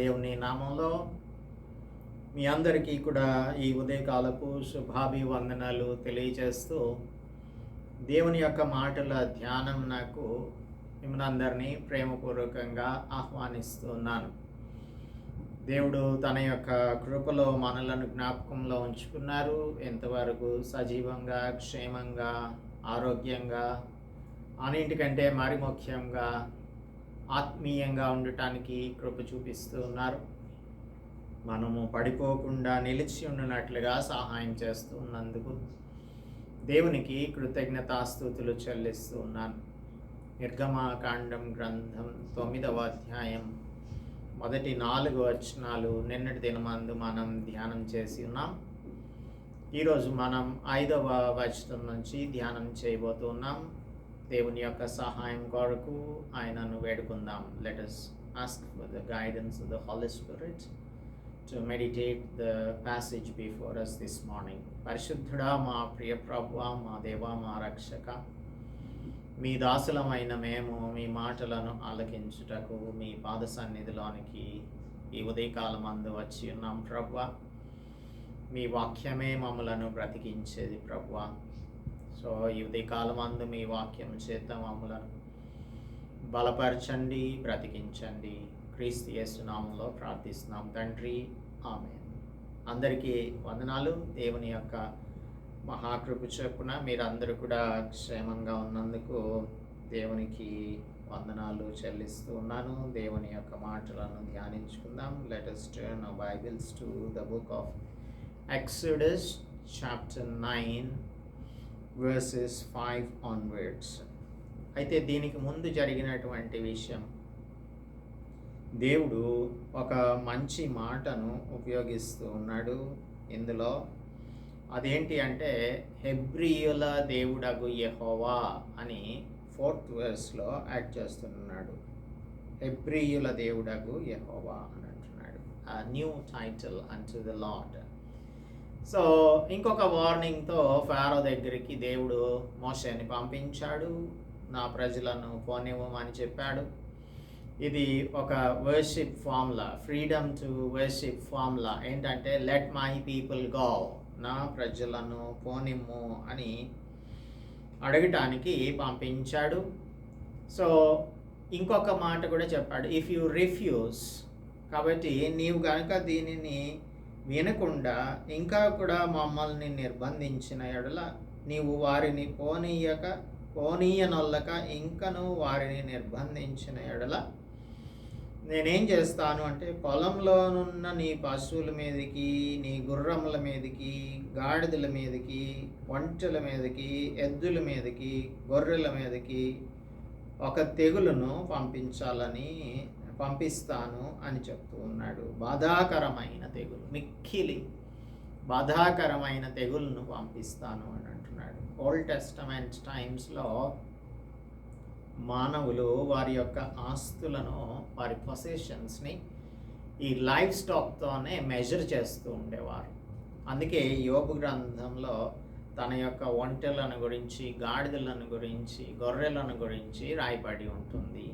దేవుని నామంలో మీ అందరికీ కూడా ఈ ఉదయకాలపు శుభాభివందనాలు తెలియజేస్తూ దేవుని యొక్క మాటల ధ్యానం నాకు మిమ్మల్ని అందరినీ ప్రేమపూర్వకంగా ఆహ్వానిస్తున్నాను. దేవుడు తన యొక్క కృపలో మనలను జ్ఞాపకంలో ఉంచుకున్నారు. ఎంతవరకు సజీవంగా క్షేమంగా ఆరోగ్యంగా అన్నింటికంటే మరి ముఖ్యంగా ఆత్మీయంగా ఉండటానికి కృప చూపిస్తూ ఉన్నారు. మనము పడిపోకుండా నిలిచి ఉన్నట్లుగా సహాయం చేస్తూ ఉన్నందుకు దేవునికి కృతజ్ఞతాస్థుతులు చెల్లిస్తూ ఉన్నాను. నిర్గమాకాండం గ్రంథం తొమ్మిదవ అధ్యాయం మొదటి నాలుగు వచనాలు నిన్నటి దినమందు మనం ధ్యానం చేసి ఉన్నాం. ఈరోజు మనం ఐదవ వచనం నుంచి ధ్యానం చేయబోతున్నాం దేవుని యొక్క సహాయం కొరకు ఆయనను వేడుకుందాం. Let ask for the guidance of the Holy Spirit to meditate the passage before us this morning పరిశుద్ధుడా మా ప్రియ ప్రభు మా దేవ మా రక్షక మీ దాసులమైన మేము మీ మాటలను ఆలకించుటకు మీ పాద సన్నిధిలోనికి ఈ ఉదయకాలం అందు వచ్చి ఉన్నాం. ప్రభు మీ వాక్యమే మమ్మలను బ్రతికించేది. ప్రభు సో ఈ కాలమందు అందు మీ వాక్యం చేత మమ్మలను బలపరచండి బ్రతికించండి. క్రీస్తు యేసునామంలో ప్రార్థిస్తున్నాం. తండ్రి ఆమె అందరికీ వందనాలు. దేవుని యొక్క మహాకృప చొప్పున మీరందరూ కూడా క్షేమంగా ఉన్నందుకు దేవునికి వందనాలు చెల్లిస్తూ ఉన్నాను. దేవుని యొక్క మాటలను ధ్యానించుకుందాం. Let us turn Bibles to the book of Exodus chapter nine verses five onwards అయితే దీనికి ముందు జరిగినటువంటి విషయం. దేవుడు ఒక మంచి మాటను ఉపయోగిస్తూ ఉన్నాడు. ఇందులో అదేంటి అంటే హెబ్రియుల దేవుడగు యహోవా అని ఫోర్త్ వర్స్లో యాడ్ చేస్తున్నాడు. హెబ్రియుల దేవుడగు యెహోవా అని అంటున్నాడు. ఆ new title unto the Lord so ఇంకొక వార్నింగ్తో ఫారో దగ్గరికి దేవుడు మోసేని పంపించాడు. నా ప్రజలను పోనివ్వమని చెప్పాడు. ఇది ఒక worship formula freedom to worship formula ఏంటంటే లెట్ మై పీపుల్ గో నా ప్రజలను పోనిమ్ము అని అడగటానికి పంపించాడు. సో ఇంకొక మాట కూడా చెప్పాడు. ఇఫ్ యూ రిఫ్యూజ్ కాబట్టి నీవు కనుక దీనిని వినకుండా ఇంకా కూడా మమ్మల్ని నిర్బంధించిన ఎడల నీవు వారిని పోనీయక పోనీయనొల్లక ఇంకను వారిని నిర్బంధించిన ఎడల నేనేం చేస్తాను అంటే పొలంలోనున్న నీ పశువుల మీదకి నీ గుర్రముల మీదకి గాడిదల మీదకి ఒంటెల మీదకి ఎద్దుల మీదకి గొర్రెల మీదకి ఒక తెగులును పంపించాలని పంపిస్తాను అని చెప్తూ ఉన్నాడు. బాధాకరమైన తెగులు మిక్కిలి. బాధాకరమైన తెగులను పంపిస్తాను అని అంటున్నాడు. ఓల్డ్ టెస్టమెంట్ టైమ్స్లో మానవులు వారి యొక్క ఆస్తులను వారి పొసెషన్స్ని ఈ లైఫ్ స్టాక్తోనే మెజర్ చేస్తూ ఉండేవారు. అందుకే యోగు గ్రంథంలో తన యొక్క ఒంటెలను గురించి గాడిదలను గురించి గొర్రెలను గురించి రాయబడి ఉంటుంది.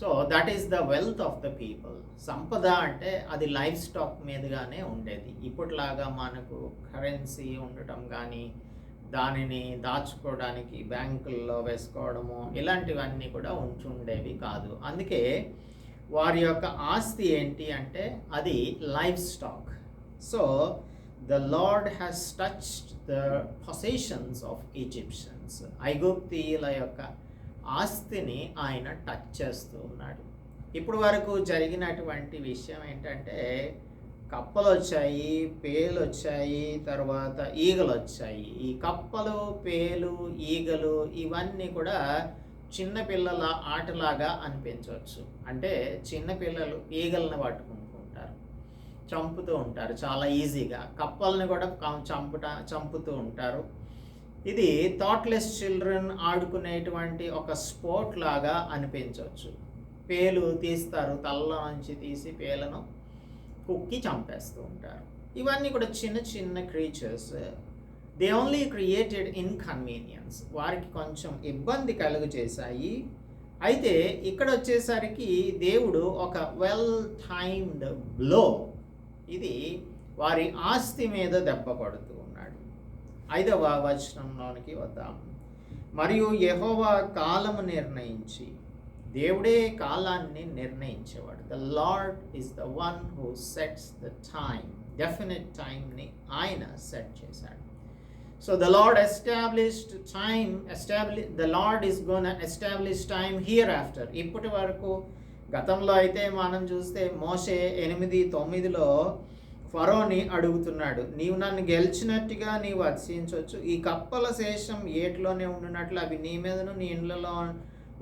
So that is the wealth of the people సంపద అంటే అది లైఫ్ స్టాక్ మీదుగానే ఉండేది. ఇప్పటిలాగా మనకు కరెన్సీ ఉండటం కానీ దానిని దాచుకోవడానికి బ్యాంకుల్లో వేసుకోవడము ఇలాంటివన్నీ కూడా ఉంచుండేవి కాదు. అందుకే వారి యొక్క ఆస్తి ఏంటి అంటే అది life stock so the Lord has touched the possessions of Egyptians ఐగుప్తీయుల యొక్క ఆస్తిని ఆయన టచ్ చేస్తూ ఉన్నాడు. ఇప్పుడు వరకు జరిగినటువంటి విషయం ఏంటంటే కప్పలు వచ్చాయి పేలు వచ్చాయి తర్వాత ఈగలు వచ్చాయి ఈ కప్పలు పేలు ఈగలు ఇవన్నీ కూడా చిన్నపిల్లల ఆటలాగా అనిపించవచ్చు. అంటే చిన్నపిల్లలు ఈగలను పట్టుకుంటుంటారు. చంపుతూ ఉంటారు. చాలా ఈజీగా. కప్పల్ని కూడా చంపుట చంపుతూ ఉంటారు. ఇది థాట్లెస్ చిల్డ్రన్ ఆడుకునేటువంటి ఒక స్పోర్ట్ లాగా అనిపించవచ్చు. పేలు తీస్తారు తల్ల నుంచి తీసి పేలను కుక్కి చంపేస్తూ ఉంటారు. ఇవన్నీ కూడా చిన్న చిన్న creatures they only created inconvenience వారికి కొంచెం ఇబ్బంది కలుగు చేశాయి. అయితే ఇక్కడ వచ్చేసరికి దేవుడు ఒక వెల్ టైమ్డ్ బ్లో ఇది వారి ఆస్తి మీద దెబ్బ పడుతూ ఉన్నాడు. ఐదవ వచనంలోనికి వద్దాం. మరియు యహోవా కాలము నిర్ణయించి దేవుడే కాలాన్ని నిర్ణయించేవాడు. The Lord is the one who sets the time definite టైంని ఆయన సెట్ చేశాడు. So the Lord established time establish the Lord is gonna establish time here after ఇప్పటి వరకు గతంలో అయితే మనం చూస్తే మోసే ఎనిమిది తొమ్మిదిలో ఫరోని అడుగుతున్నాడు నీవు నన్ను గెలిచినట్టుగా నీవు అతిశయించవచ్చు. ఈ కప్పల శేషం ఏటిలోనే ఉండినట్లు అవి నీ మీదను నీ ఇండ్లలో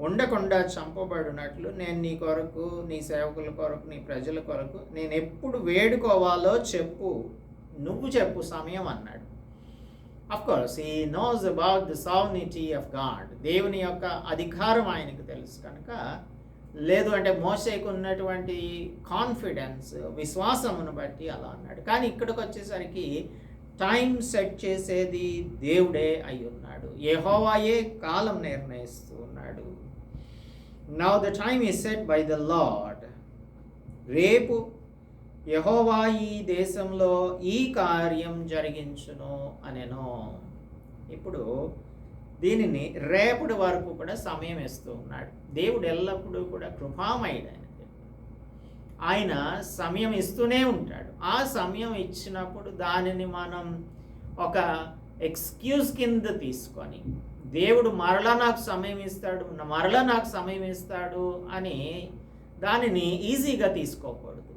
ఉండకుండా చంపబడినట్లు. నేను నీ కొరకు నీ సేవకుల కొరకు నీ ప్రజల కొరకు నేను ఎప్పుడు వేడుకోవాలో చెప్పు నువ్వు చెప్పు సమయం అన్నాడు. Course he knows about the sovereignty of God దేవుని యొక్క అధికారం ఆయనకు తెలుసు కనుక లేదు అంటే మోసేకు ఉన్నటువంటి కాన్ఫిడెన్స్ విశ్వాసమును బట్టి అలా అన్నాడు. కానీ ఇక్కడికి వచ్చేసరికి టైం సెట్ చేసేది దేవుడే అయి ఉన్నాడు. యెహోవాయే కాలం నిర్ణయిస్తూ ఉన్నాడు. Now the time is set by the Lord రేపు యహోవా ఈ దేశంలో ఈ కార్యం జరిగించును అనేను. ఇప్పుడు దీనిని రేపటి వరకు కూడా సమయం ఇస్తూ ఉన్నాడు. దేవుడు ఎల్లప్పుడూ కూడా కృపామయుడు ఆయన ఆయన సమయం ఇస్తూనే ఉంటాడు. ఆ సమయం ఇచ్చినప్పుడు దానిని మనం ఒక ఎక్స్క్యూజ్ కింద తీసుకొని దేవుడు మరలా నాకు సమయం ఇస్తాడు మరలా నాకు సమయం ఇస్తాడు అని దానిని ఈజీగా తీసుకోకూడదు.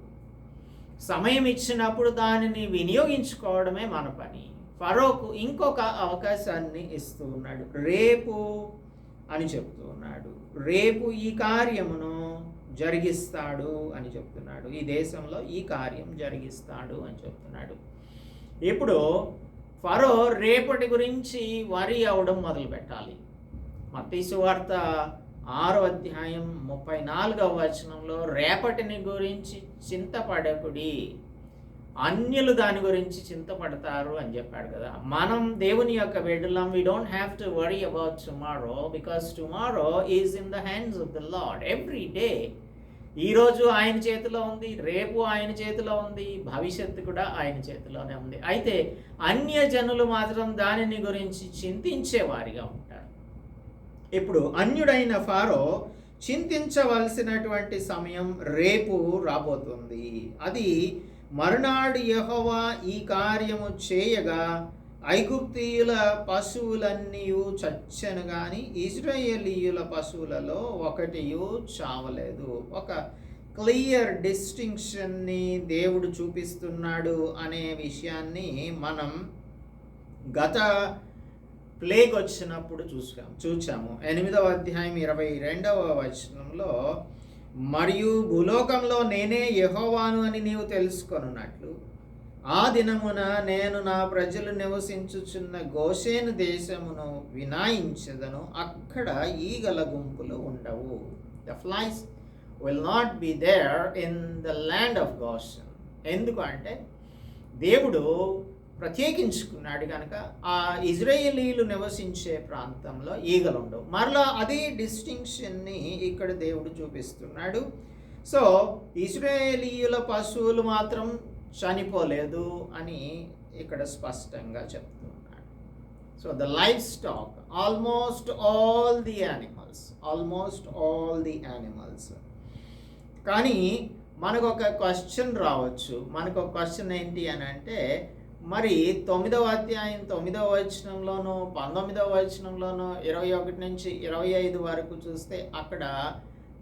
సమయం ఇచ్చినప్పుడు దానిని వినియోగించుకోవడమే మన పని. ఫరోకు ఇంకొక అవకాశాన్ని ఇస్తూ ఉన్నాడు. రేపు అని చెప్తూ ఉన్నాడు. రేపు ఈ కార్యమును జరిగిస్తాడు అని చెప్తున్నాడు. ఈ దేశంలో ఈ కార్యం జరిగిస్తాడు అని చెప్తున్నాడు. ఇప్పుడు ఫరో రేపటి గురించి వరి అవడం మొదలు పెట్టాలి. మత్తీసు వార్త ఆరో అధ్యాయం ముప్పై నాలుగవ వచనంలో రేపటిని గురించి చింతపడకుడి. అన్యులు దాని గురించి చింతపడతారు అని చెప్పాడు కదా. మనం దేవుని యొక్క బిడ్డలం we don't have to worry about tomorrow because tomorrow is in the hands of the Lord every day ఈరోజు ఆయన చేతిలో ఉంది రేపు ఆయన చేతిలో ఉంది భవిష్యత్తు కూడా ఆయన చేతిలోనే ఉంది. అయితే అన్య జనులు మాత్రం దానిని గురించి చింతించేవారిగా ఉంటారు. ఇప్పుడు అన్యుడైన ఫారో చింతించవలసినటువంటి సమయం రేపు రాబోతుంది. అది మరునాడు యెహోవా ఈ కార్యము చేయగా ఐగుప్తీయుల పశువులన్నీ చచ్చను కానీ ఇజ్రాయేలీయుల పశువులలో ఒకటియు చావలేదు. ఒక క్లియర్ డిస్టింక్షన్ని దేవుడు చూపిస్తున్నాడు అనే విషయాన్ని మనం గత ప్లేగ్ వచ్చినప్పుడు చూసాం చూచాము. ఎనిమిదవ అధ్యాయం ఇరవై రెండవ వచనంలో మరియు భూలోకంలో నేనే యహోవాను అని నీవు తెలుసుకొనున్నట్లు ఆ దినమున నేను నా ప్రజలు నివసించుచున్న గోషేను దేశమును వినాయించదను. అక్కడ ఈగల గుంపులు ఉండవు. The flies will not be there in the land of Goshen ఎందుకు అంటే దేవుడు ప్రత్యేకించుకున్నాడు కనుక ఆ ఇజ్రాయేలీలు నివసించే ప్రాంతంలో ఈగలు ఉండవు మరలా అదే డిస్టింక్షన్ని ఇక్కడ దేవుడు చూపిస్తున్నాడు. సో ఇజ్రాయేలీయుల పశువులు మాత్రం చనిపోలేదు అని ఇక్కడ స్పష్టంగా చెప్తున్నాడు. So the life stock almost all the animals almost all the animals. కానీ మనకు ఒక క్వశ్చన్ రావచ్చు. మనకు ఒక క్వశ్చన్ ఏంటి అని అంటే మరి తొమ్మిదవ అధ్యాయం తొమ్మిదవ వచనంలోను పంతొమ్మిదవ వచనంలోను ఇరవై ఒకటి నుంచి ఇరవై ఐదు వరకు చూస్తే అక్కడ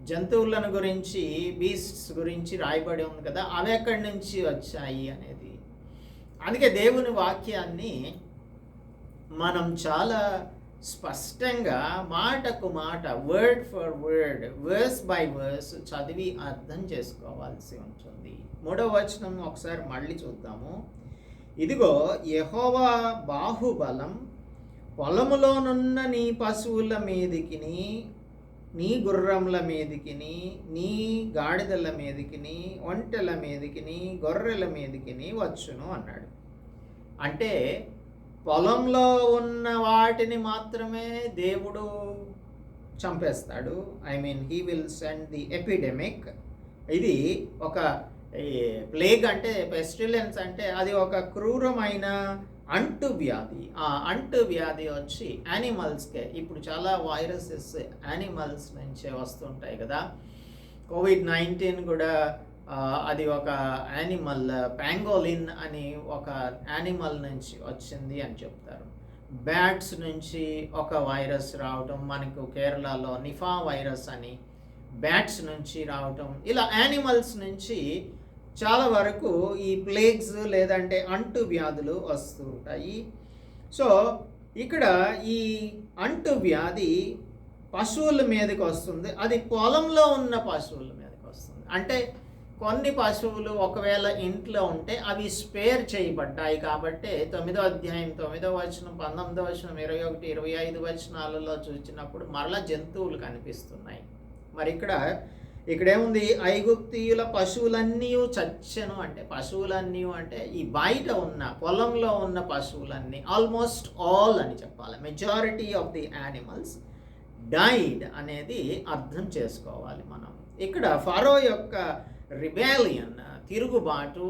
జంతువులను గురించి బీస్ట్స్ గురించి రాయబడి ఉంది కదా అవి ఎక్కడి నుంచి వచ్చాయి అనేది. అందుకే దేవుని వాక్యాన్ని మనం చాలా స్పష్టంగా మాటకు మాట word for word verse by verse చదివి అర్థం చేసుకోవాల్సి ఉంటుంది. మూడవ వచనం ఒకసారి మళ్ళీ చూద్దాము. ఇదిగో యహోవా బాహుబలం పొలములోనున్న నీ పశువుల మీదికిని నీ గుర్రంల మీదికిని నీ గాడిదల మీదికిని ఒంటెల మీదికి గొర్రెల మీదికి వచ్చును అన్నాడు. అంటే పొలంలో ఉన్న వాటిని మాత్రమే దేవుడు చంపేస్తాడు. I mean he will send the epidemic ఇది ఒక ప్లేగ్ అంటే పెస్టిలెన్స్ అంటే అది ఒక క్రూరమైన అంటు వ్యాధి. ఆ అంటు వ్యాధి వచ్చి యానిమల్స్కే ఇప్పుడు చాలా వైరసెస్ యానిమల్స్ నుంచే వస్తుంటాయి కదా. కోవిడ్ నైన్టీన్ కూడా అది ఒక యానిమల్ ప్యాంగోలిన్ అని ఒక యానిమల్ నుంచి వచ్చింది అని చెప్తారు. బ్యాట్స్ నుంచి ఒక వైరస్ రావడం మనకు కేరళలో నిఫా వైరస్ అని బ్యాట్స్ నుంచి రావటం ఇలా యానిమల్స్ నుంచి చాలా వరకు ఈ ప్లేగ్స్ లేదంటే అంటు వ్యాధులు వస్తూ ఉంటాయి. సో ఇక్కడ ఈ అంటు వ్యాధి పశువుల మీదకి వస్తుంది. అది పొలంలో ఉన్న పశువుల మీదకి వస్తుంది. అంటే కొన్ని పశువులు ఒకవేళ ఇంట్లో ఉంటే అవి స్పేర్ చేయబడ్డాయి కాబట్టి తొమ్మిదో అధ్యాయం తొమ్మిదో వచనం పంతొమ్మిదో వచనం ఇరవై ఒకటి ఇరవై ఐదు వచనాలలో చూసినప్పుడు మరలా జంతువులు కనిపిస్తున్నాయి. మరి ఇక్కడ ఇక్కడేముంది? ఐగుప్తియుల పశువులన్నీ చచ్చను అంటే పశువులన్నీ అంటే ఈ బయట ఉన్న పొలంలో ఉన్న పశువులన్నీ ఆల్మోస్ట్ ఆల్ అని చెప్పాలి. Majority of the animals died అనేది అర్థం చేసుకోవాలి మనం. ఇక్కడ ఫరో యొక్క రిబేలియన్ తిరుగుబాటు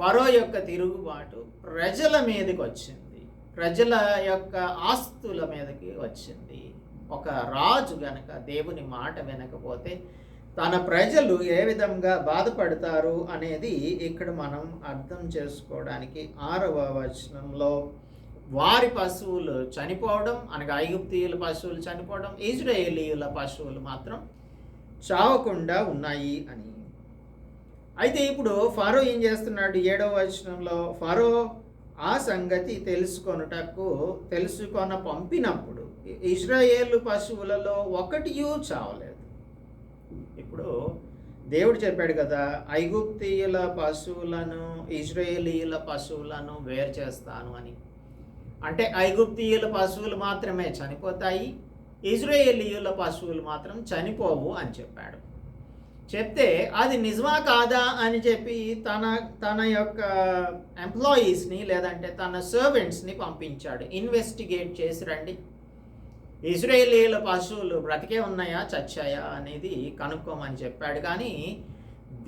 ఫరో యొక్క తిరుగుబాటు ప్రజల మీదకి వచ్చింది. ప్రజల యొక్క ఆస్తుల మీదకి వచ్చింది. ఒక రాజు గనక దేవుని మాట వినకపోతే తన ప్రజలు ఏ విధంగా బాధపడతారు అనేది ఇక్కడ మనం అర్థం చేసుకోవడానికి ఆరవ వచనంలో వారి పశువులు చనిపోవడం అనగా ఐగుప్తీయుల పశువులు చనిపోవడం ఇజ్రాయేలీయుల పశువులు మాత్రం చావకుండా ఉన్నాయి అని. అయితే ఇప్పుడు ఫరో ఏం చేస్తున్నాడు? ఏడవ వచనంలో ఫరో ఆ సంగతి తెలుసుకొనుటకు తెలుసుకొన పంపినప్పుడు ఇజ్రాయేల్ పశువులలో ఒకటియూ చావలేదు. ఇప్పుడు దేవుడు చెప్పాడు కదా ఐగుప్తీయుల పశువులను ఇజ్రాయేలీయుల పశువులను వేరు చేస్తాను అని. అంటే ఐగుప్తీయుల పశువులు మాత్రమే చనిపోతాయి ఇజ్రాయేలీయుల పశువులు మాత్రం చనిపోవు అని చెప్పాడు. చెప్తే అది నిజమా కాదా అని చెప్పి తన తన యొక్క ఎంప్లాయీస్ని లేదంటే తన సర్వెంట్స్ని పంపించాడు. ఇన్వెస్టిగేట్ చేసి రండి. ఇజ్రాయేలీల పశువులు బ్రతికే ఉన్నాయా చచ్చాయా అనేది కనుక్కోమని చెప్పాడు. కానీ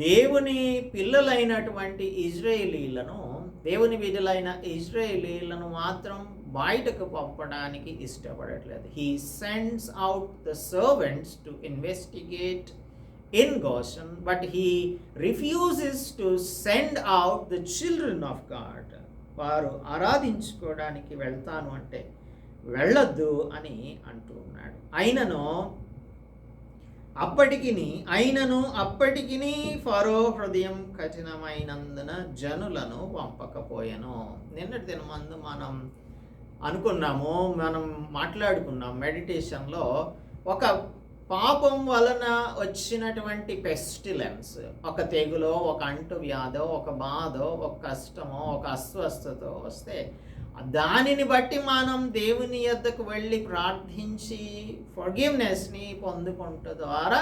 దేవుని పిల్లలైనటువంటి ఇజ్రాయేలీలను దేవుని విధులైన ఇజ్రాయేలీలను మాత్రం బయటకు పంపడానికి ఇష్టపడట్లేదు. He sends out the servants to investigate in Goshen but he refuses to send out the children of God వారు ఆరాధించుకోవడానికి వెళ్తాను అంటే వెళ్ళొద్దు అని అంటూ ఉన్నాడు. అయినను అప్పటికిని అయినను అప్పటికిని ఫరో హృదయం కఠినమైనందున జనులను పంపకపోయాను. నిన్నటి దినమందు మనం అనుకున్నాము మనం మాట్లాడుకున్నాం మెడిటేషన్లో ఒక పాపం వలన వచ్చినటువంటి పెస్టిలెన్స్ ఒక తెగులో ఒక అంటు వ్యాధో ఒక బాధో ఒక కష్టమో ఒక అస్వస్థతో వస్తే దానిని బట్టి మనం దేవుని యొద్దకు వెళ్ళి ప్రార్థించి ఫర్గివ్నెస్ని పొందుకుంట ద్వారా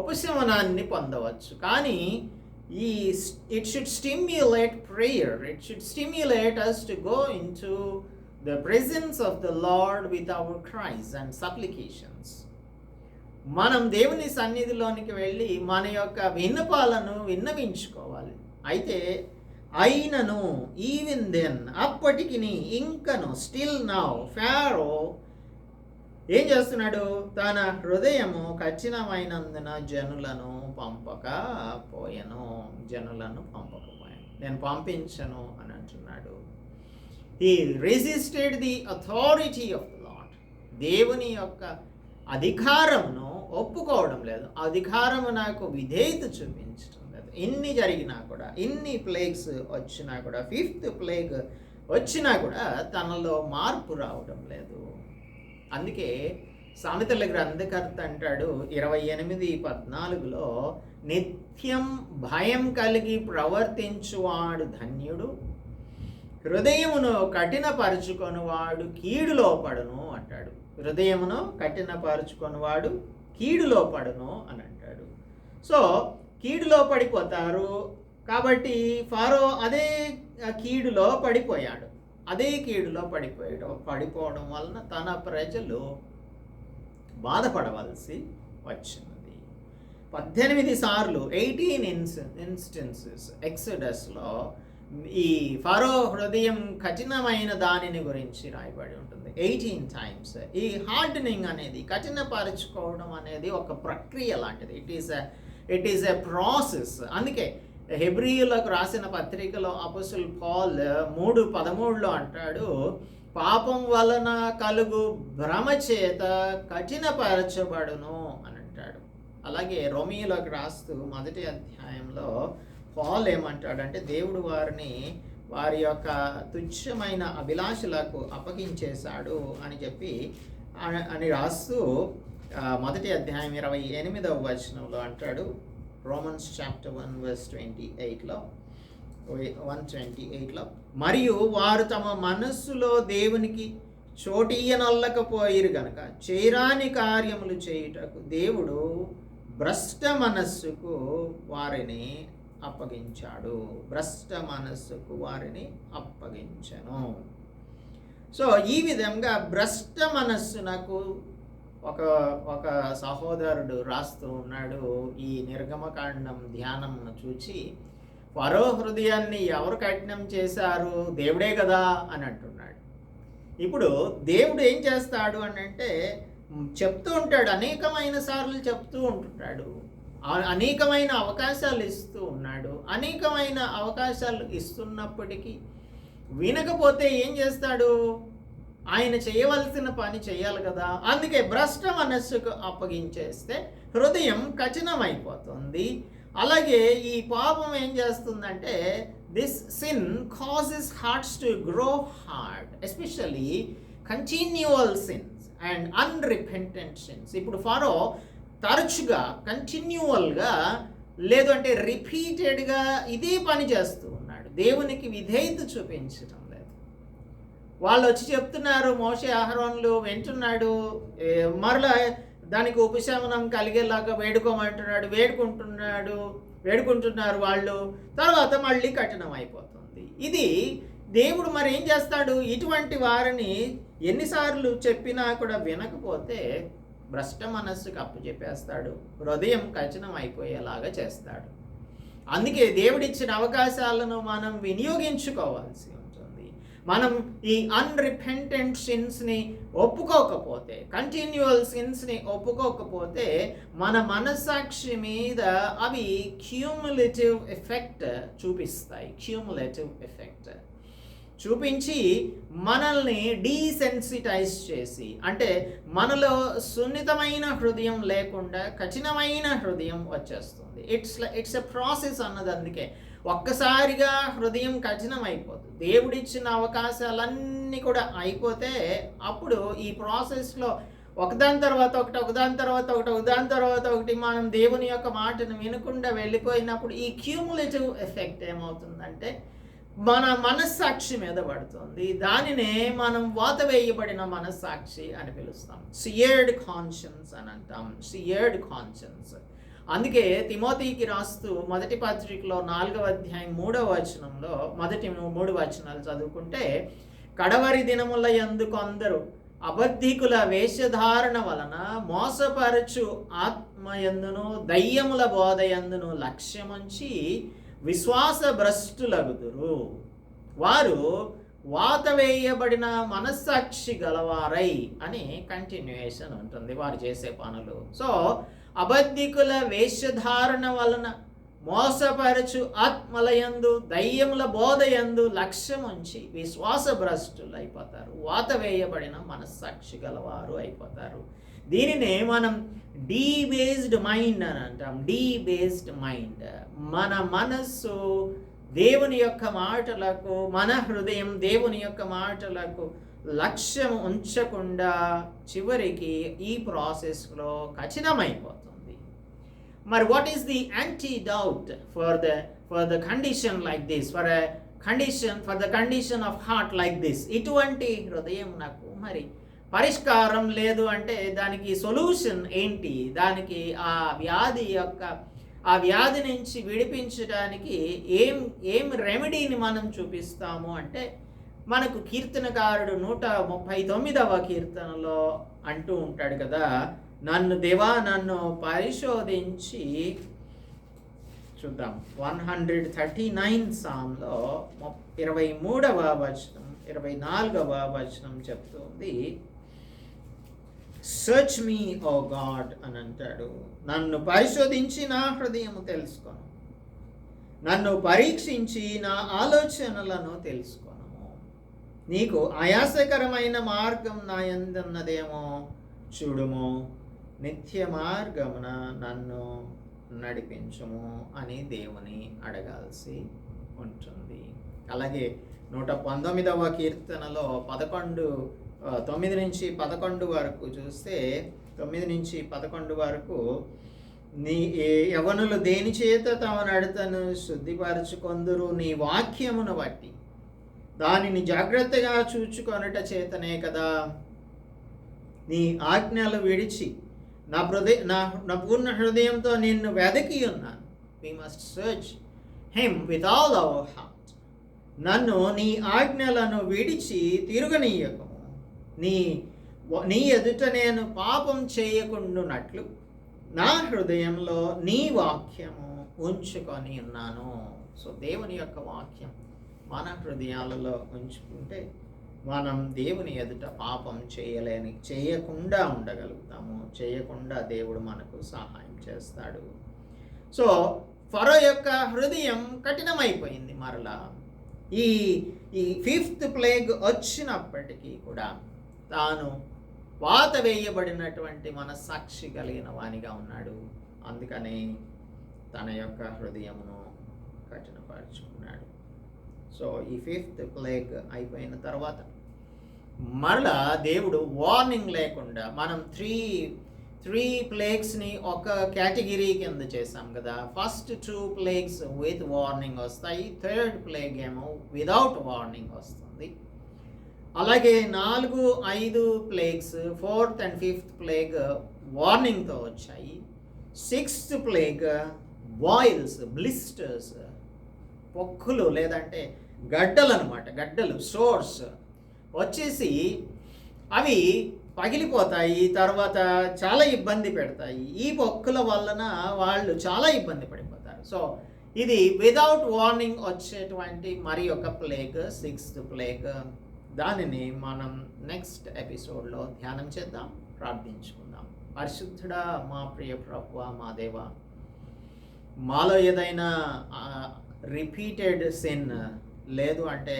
ఉపశమనాన్ని పొందవచ్చు. కానీ ఈ it should stimulate prayer it should stimulate us to go into the presence of the Lord with our cries and supplications మనం దేవుని సన్నిధిలోనికి వెళ్ళి మన యొక్క విన్నపాలను విన్నవించుకోవాలి. అయితే అయినను ఈవెన్ దెన్ అప్పటికి ఇంకను స్టిల్ నౌ ఫారో ఏం చేస్తున్నాడు? తన హృదయము కఠినమైనందున జనులను పంపక పోయను జనులను పంపకపోయాను. నేను పంపించను అని అంటున్నాడు. He resisted the authority of Lord దేవుని యొక్క అధికారమును ఒప్పుకోవడం లేదు. అధికారము నాకు విధేయత చూపించడం ఎన్ని జరిగినా కూడా ఎన్ని ప్లేగ్స్ వచ్చినా కూడా ఫిఫ్త్ ప్లేగ్ వచ్చినా కూడా తనలో మార్పు రావడం లేదు. అందుకే సామెతల గ్రంథకర్త అంటాడు ఇరవై ఎనిమిది పద్నాలుగులో నిత్యం భయం కలిగి ప్రవర్తించువాడు ధన్యుడు హృదయమును కఠినపరుచుకొనివాడు కీడులో పడును అంటాడు. హృదయమును కఠినపరుచుకొనివాడు కీడులో పడును అని అంటాడు. సో కీడులో పడిపోతారు. కాబట్టి ఫారో అదే కీడులో పడిపోయాడు. అదే కీడులో పడిపోయాడు పడిపోవడం వలన తన ప్రజలు బాధపడవలసి వచ్చినది పద్దెనిమిది సార్లు ఎయిటీన్ ఇన్స్ ఇన్స్టెన్సెస్ ఎక్సడస్లో ఈ ఫరో హృదయం కఠినమైన దానిని గురించి రాయబడి ఉంటుంది. Eighteen times. ఈ హార్డనింగ్ అనేది కఠినపరచుకోవడం అనేది ఒక ప్రక్రియ లాంటిది. It is it is a process అందుకే హెబ్రియులకు రాసిన పత్రికలో అపసుల్ పాల్ మూడు పదమూడులో అంటాడు పాపం వలన కలుగు భ్రమ చేత కఠినపరచబడును అని అంటాడు. అలాగే రోమియోలోకి రాస్తూ మొదటి అధ్యాయంలో పాల్ ఏమంటాడంటే దేవుడు వారిని వారి యొక్క తుచ్చమైన అభిలాషలకు అప్పగించేశాడు అని చెప్పి అని రాస్తూ మొదటి అధ్యాయం ఇరవై ఎనిమిదవ వచనంలో అంటాడు Romans chapter one verse twenty ఎయిట్లో వన్ ట్వంటీ ఎయిట్లో మరియు వారు తమ మనస్సులో దేవునికి చోటీయనొల్లకపోయిరు గనక చేయరాని కార్యములు చేయుటకు దేవుడు భ్రష్ట మనస్సుకు వారిని అప్పగించాడు. భ్రష్ట మనస్సుకు వారిని అప్పగించను. సో ఈ విధంగా భ్రష్ట మనస్సునకు ఒక ఒక సహోదరుడు రాస్తూ ఉన్నాడు ఈ నిర్గమకాండం ధ్యానంను చూచి పరో హృదయాన్ని ఎవరు కఠినం చేశారు? దేవుడే కదా అని అంటున్నాడు. ఇప్పుడు దేవుడు ఏం చేస్తాడు అని అంటే చెప్తూ ఉంటాడు అనేకమైన సార్లు చెప్తూ ఉంటుంటాడు అనేకమైన అవకాశాలు ఇస్తూ ఉన్నాడు. అనేకమైన అవకాశాలు ఇస్తున్నప్పటికీ వినకపోతే ఏం చేస్తాడు? ఆయన చేయవలసిన పని చేయాలి కదా. అందుకే భ్రష్ట మనస్సుకు అప్పగించేస్తే హృదయం కఠినమైపోతుంది. అలాగే ఈ పాపం ఏం చేస్తుందంటే this sin causes hearts to grow hard especially continual sins and unrepentant sins ఇప్పుడు ఫారో తరచుగా కంటిన్యూవల్గా లేదంటే రిపీటెడ్గా ఇదే పని చేస్తూ ఉన్నాడు. దేవునికి విధేయత చూపించడం. వాళ్ళు వచ్చి చెప్తున్నారు మోసే ఆహ్వానులు వింటున్నాడు మరలా దానికి ఉపశమనం కలిగేలాగా వేడుకోమంటున్నాడు వేడుకుంటున్నాడు వేడుకుంటున్నారు వాళ్ళు. తర్వాత మళ్ళీ కఠినం అయిపోతుంది. ఇది దేవుడు మరి ఏం చేస్తాడు? ఇటువంటి వారిని ఎన్నిసార్లు చెప్పినా కూడా వినకపోతే భ్రష్ట మనస్సుకు అప్పు చెప్పేస్తాడు హృదయం కఠినం అయిపోయేలాగా చేస్తాడు. అందుకే దేవుడిచ్చిన అవకాశాలను మనం వినియోగించుకోవాల్సి మనం ఈ అన్రిపెంటెంట్ సిన్స్ని ఒప్పుకోకపోతే కంటిన్యూవల్ సిన్స్ని ఒప్పుకోకపోతే మన మనస్సాక్షి మీద అవి క్యూములేటివ్ ఎఫెక్ట్ చూపిస్తాయి. క్యూములేటివ్ ఎఫెక్ట్ చూపించి మనల్ని డీసెన్సిటైజ్ చేసి అంటే మనలో సున్నితమైన హృదయం లేకుండా కఠినమైన హృదయం వచ్చేస్తుంది. ఇట్స్ ఇట్స్ ఎ ప్రాసెస్ అన్నది అందుకే. ఒక్కసారిగా హృదయం కఠినం అయిపోతుంది దేవుడిచ్చిన అవకాశాలన్నీ కూడా అయిపోతే అప్పుడు ఈ ప్రాసెస్లో ఒకదాని తర్వాత ఒకటి ఒకదాని తర్వాత ఒకటి ఒకదాని తర్వాత ఒకటి మనం దేవుని యొక్క మాటను వినకుండా వెళ్ళిపోయినప్పుడు ఈ క్యూములేటివ్ ఎఫెక్ట్ ఏమవుతుందంటే మన మనస్సాక్షి మీద పడుతుంది. దానినే మనం వాత వేయబడిన మనస్సాక్షి అని పిలుస్తాం. సియర్డ్ కాన్షియన్స్ అని అంటాం. సియర్డ్ కాన్షియన్స్ అందుకే తిమోతికి రాస్తూ మొదటి పత్రికలో నాలుగవ అధ్యాయం మూడవ వచనంలో మొదటి మూడు వచనాలు చదువుకుంటే కడవరి దినముల యందు కొందరు అబద్ధికుల వేషధారణ వలన మోసపరచు ఆత్మయందును దయ్యముల బోధయందును లక్ష్యముంచి విశ్వాస భ్రష్టులగుదురు. వారు వాత వేయబడిన మనస్సాక్షి గలవారై అని కంటిన్యూయేషన్ ఉంటుంది వారు చేసే పనులు. సో అబద్ధికుల వేషధారణ వలన మోసపరచు ఆత్మలయందు దయ్యముల బోధయందు లక్ష్యం ఉంచి విశ్వాస భ్రష్టులు అయిపోతారు వాత వేయబడిన మనస్సాక్షి గలవారు అయిపోతారు. దీనినే మనం డీ బేస్డ్ మైండ్ అని అంటాం. Debased mind. మన మనస్సు దేవుని యొక్క మాటలకు మన హృదయం దేవుని యొక్క మాటలకు లక్ష్యం ఉంచకుండా చివరికి ఈ ప్రాసెస్లో కఠినమైపోతుంది. మరి what is the antidote for the for the condition like this for a condition for the condition of heart like this ఇటువంటి హృదయం నాకు మరి పరిష్కారం లేదు అంటే దానికి సొల్యూషన్ ఏంటి? దానికి ఆ వ్యాధి యొక్క ఆ వ్యాధి నుంచి విడిపించడానికి ఏం ఏం రెమెడీని మనం చూపిస్తాము అంటే మనకు కీర్తనకారుడు నూట ముప్పై తొమ్మిదవ కీర్తనలో అంటూ ఉంటాడు కదా నన్ను దేవా నన్ను పరిశోధించి చూద్దాం. వన్ హండ్రెడ్ థర్టీ నైన్ సాంలో ఇరవై మూడవ వచనం ఇరవై నాలుగవ వచనం చెప్తుంది. సర్చ్ మీ ఓ గాడ్ అని అంటాడు. నన్ను పరిశోధించి నా హృదయం తెలుసుకోను. నన్ను పరీక్షించి నా ఆలోచనలను తెలుసుకో. నీకు ఆయాసకరమైన మార్గం నా ఎందున్నదేమో చూడుము. నిత్య మార్గమున నన్ను నడిపించుము అని దేవుని అడగాల్సి ఉంటుంది. అలాగే నూట పంతొమ్మిదవ కీర్తనలో పదకొండు తొమ్మిది నుంచి పదకొండు వరకు చూస్తే తొమ్మిది నుంచి పదకొండు వరకు నీ ఏ- యవనులు దేని చేత తమ నడతను శుద్ధిపరచుకొందురు నీ వాక్యమును బట్టి. దానిని జాగ్రత్తగా చూచుకొనట చేతనే కదా. నీ ఆజ్ఞలు విడిచి నా హృదయ నా నా పూర్ణ హృదయంతో నిన్ను వెదకి ఉన్నాను. We must search him with all our heart నన్ను నీ ఆజ్ఞలను విడిచి తిరుగనీయకము నీ నీ ఎదుట నేను పాపం చేయకుండానట్లు నా హృదయంలో నీ వాక్యము ఉంచుకొని ఉన్నాను. సో దేవుని యొక్క వాక్యం. మన హృదయాలలో ఉంచుకుంటే మనం దేవుని ఎదుట పాపం చేయలేని చేయకుండా ఉండగలుగుతాము. చేయకుండా దేవుడు మనకు సహాయం చేస్తాడు. సో ఫరో యొక్క హృదయం కఠినమైపోయింది మరలా. ఈ ఈ ఫిఫ్త్ ప్లేగ్ వచ్చినప్పటికీ కూడా తాను వాత వేయబడినటువంటి మనస్సాక్షి కలిగిన వానిగా ఉన్నాడు. అందుకని తన యొక్క హృదయమును కఠినపరుచుకున్నాడు. సో ఈ ఫిఫ్త్ ప్లేగ్ అయిపోయిన తర్వాత మరలా దేవుడు వార్నింగ్ లేకుండా మనం త్రీ త్రీ ప్లేగ్స్ని ఒక కేటగిరీ కింద చేసాం కదా. First two plagues with warning వస్తాయి. థర్డ్ ప్లేగ్ ఏమో వితౌట్ వార్నింగ్ వస్తుంది. అలాగే నాలుగు ఐదు plagues fourth and fifth plague వార్నింగ్తో వచ్చాయి. సిక్స్త్ ప్లేగ్ బాయిల్స్ బ్లిస్టర్స్ పొక్కులు లేదంటే గడ్డలు అనమాట గడ్డలు సోర్స్ వచ్చేసి అవి పగిలిపోతాయి తర్వాత చాలా ఇబ్బంది పెడతాయి. ఈ పొక్కుల వలన వాళ్ళు చాలా ఇబ్బంది పడిపోతారు. సో ఇది విదౌట్ వార్నింగ్ వచ్చేటువంటి మరి ఒక ప్లేగ్ సిక్స్త్ ప్లేగ్ దానిని మనం నెక్స్ట్ ఎపిసోడ్లో ధ్యానం చేద్దాం ప్రార్థించుకుందాం. పరిశుద్ధుడా మా ప్రియ ప్రభు మా దేవ మాలో ఏదైనా రిపీటెడ్ సిన్ లేదు అంటే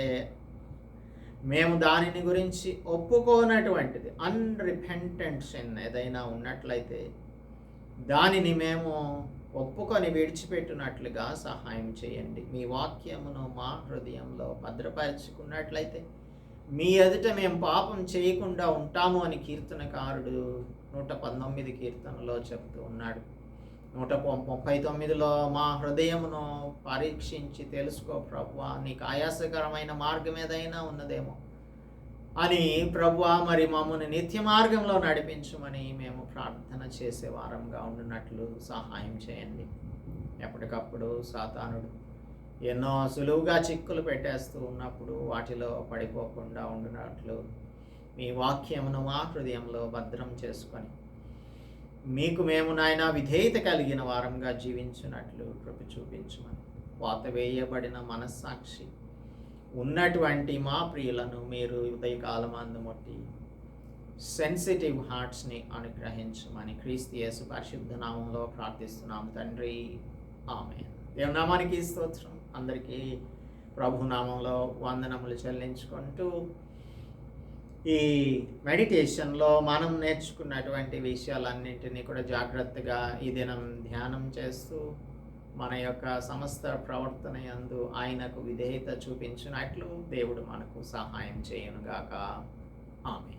మేము దానిని గురించి ఒప్పుకోనటువంటిది. అన్రిపెంటెంట్ సిన్ ఏదైనా ఉన్నట్లయితే దానిని మేము ఒప్పుకొని విడిచిపెట్టినట్లుగా సహాయం చేయండి. మీ వాక్యమును మా హృదయంలో భద్రపరచుకున్నట్లయితే మీ ఎదుట మేము పాపం చేయకుండా ఉంటాము అని కీర్తనకారుడు నూట పంతొమ్మిది కీర్తనలో చెప్తూ ఉన్నాడు. నూట ముప్పై తొమ్మిదిలో మా హృదయమును పరీక్షించి తెలుసుకో ప్రభు నీకు ఆయాసకరమైన మార్గం ఏదైనా ఉన్నదేమో. అని ప్రభు మరి మమ్మల్ని నిత్య మార్గంలో నడిపించమని మేము ప్రార్థన చేసే వారంగా ఉండినట్లు సహాయం చేయండి. ఎప్పటికప్పుడు సాతానుడు ఎన్నో సులువుగా చిక్కులు పెట్టేస్తూ ఉన్నప్పుడు వాటిలో పడిపోకుండా ఉండినట్లు మీ వాక్యమును మా హృదయంలో భద్రం చేసుకొని మీకు మేము నాయన విధేయత కలిగిన వారంగా జీవించినట్లు కృప చూపించమని. వాత వేయబడిన మనస్సాక్షి. ఉన్నటువంటి మా ప్రియులను మీరు ఉదయకాలం అందుముట్టి సెన్సిటివ్ హార్ట్స్ని అనుగ్రహించమని క్రీస్తు యేసు పరిశుద్ధ నామంలో ప్రార్థిస్తున్నాము తండ్రి. ఆమె దేవనామానికి స్తోత్రం. అందరికీ ప్రభు నామంలో వందనములు చెల్లించుకుంటూ ఈ మెడిటేషన్లో మనం నేర్చుకున్నటువంటి విషయాలన్నింటినీ కూడా జాగ్రత్తగా ఈ దినం ధ్యానం చేస్తూ మన యొక్క సమస్త ప్రవర్తన యందు ఆయనకు విధేయత చూపించినట్లు దేవుడు మనకు సహాయం చేయనుగాక. ఆమె